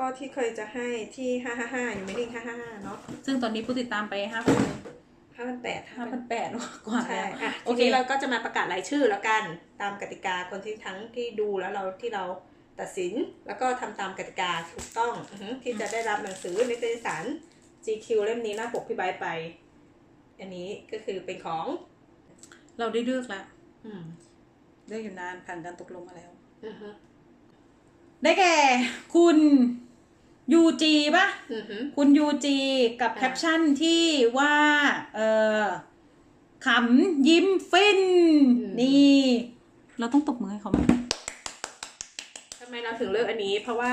ก็ที่เคยจะให้ที่ห้าห้าห้าอยู่ไม่ดิ้งห้าห้าห้าเนาะซึ่งตอนนี้ผู้ติดตามไปห้าพันห้าพันแปดห้าพันแปดกว่าใช่แล้ว อะโอทีเค นี้เราก็จะมาประกาศรายชื่อแล้วกันตามกติกาคนที่ทั้งที่ดูแล้วเราที่เราตัดสินแล้วก็ทำตามกติกาถูกต้องอือฮึที่จะได้รับหนังสือนิตยสาร GQ เล่มนี้หน้าปกพี่ใบร์ทไป อันนี้ก็คือเป็นของเราได้เลือกแล้วอืมเลือกอยู่นานผ่านการตกลงมาแล้ว อือฮึได้แก่ คุณ ยูจีป่ะอือฮึคุณยูจีกับอ่าแคปชั่นที่ว่าเออขำยิ้มฟิน นี่ เราต้องตบมือให้เขาไหมทำไมเราถึงเลือกอันนี้ เพราะว่า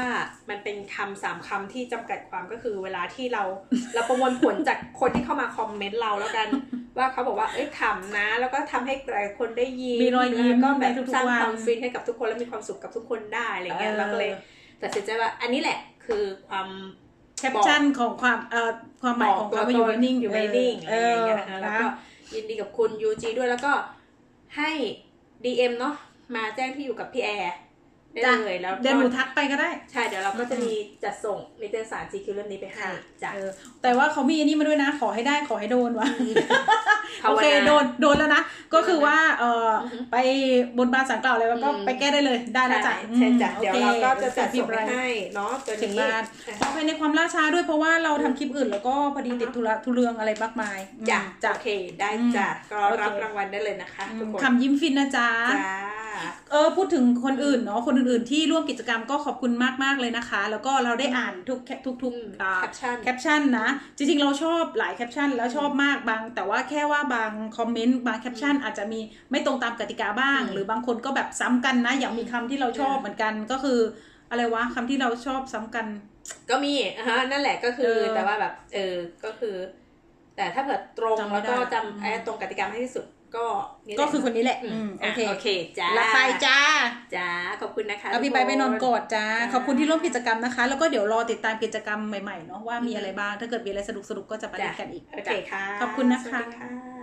มันเป็นคำสามคำที่จำกัดความก็คือ เวลาที่เราเราประมวลผลจากคนที่เข้ามาคอมเมนต์เราแล้วกัน ว่าเขาบอกว่าเอ้ยขำนะ แล้วก็ทำให้หลายคนได้ยิ้มมีรอยยิ้มแล้วก็แบบในทุกๆสร้างวันความฟินให้กับทุกคนและมีความสุขกับทุกคนได้อะไรเงี้ยเราก็เลยตัดสินใจว่าอันนี้แหละ คือความแคปชั่นของความเอ่อความหมายของเขาว่าอยู่ไม่นิ่งอยู่ไม่นิ่งอะไรอย่างเงี้ยนะคะเออแล้วนะก็ยินดีกับคุณยูจีด้วยแล้วก็ให้ DM เนาะมาแจ้งที่อยู่กับพี่แอร์ ได้จ้ะเลยแล้วเดี๋ยวหนูก็ทักไปก็ได้ ใช่เดี๋ยวเราก็จะมีจัดส่งนิตยสาร GQ เล่มนี้ไปให้จ้ะเออแต่ว่าเขามีอันนี้มาด้วยนะ ขอให้ได้ขอให้โดนวะภาวโอนาเคโดนโดนแล้วนะ ก็คือว่าเอออือฮึไปบนบานสังกล่าวอะไรวะก็อืมไปแก้ได้เลยได้แล้วจ้ะใช่จ้ะอืมเดี๋ยวโอคเราก็จะจัดพิส่มงพ์ไปรายให้เนาะตัวถึงนี้บ้านอะขอไปในความล่าช้าด้วยเพราะว่าเราทำคลิปอื่น แล้วก็พอดีติดธุระทุเรืองอะไรมากมายอืมจ้ะจ้ะโอเคได้จ้ะก็โอเครับรางวัลได้เลยนะคะอืทุกมคนคำยิ้มฟินนะจ๊ะจ้าเออพูดถึงคนอื่นเนาะคนอื่นๆที่ร่วมกิจกรรมก็ขอบคุณมาก ๆ เลยนะคะ แล้วก็เราได้อ่านทุกแคทุกทุกอืมอ่าแคปชั่นแคปชั่นนะ จริง ๆ เราชอบหลายแคปชั่นแล้วชอบมากบาง แต่ว่าแค่ว่าบางคอมเมนต์บางแคปชั่นอาจจะมีไม่ตรงตามกติกาบ้างอืมหรือบางคนก็แบบซ้ำกันนะ อย่างมีคำที่เราชอบอืมเหมือนกันก็คืออะไรวะคำที่เราชอบซ้ำกัน ก็มีอะฮะนั่นแหละก็คือเออแต่ว่าแบบเออก็คือ แต่ถ้าเกิดตรงจำไม่แล้วก็ได้จำไอ้ตรงกติกาให้ที่สุด ก็นี่แหละก็คือคนนี้แหละอือืมมอะโอเคโอเคจ้ารับไปจ้าจ้าขอบคุณนะคะเอาพี่ทุไปคไปนอนกอดจ้าจ้าขอบคุณที่ร่วมกิจกรรมนะคะ แล้วก็เดี๋ยวรอติดตามกิจกรรมใหม่ๆเนาะว่ามีอืมอะไรบ้างถ้าเกิดมีอะไรสนุกๆก็จะไปเล่นกันอีกโอเคจ้ะค่ะขอบคุณนะคะสวัสดีค่ะ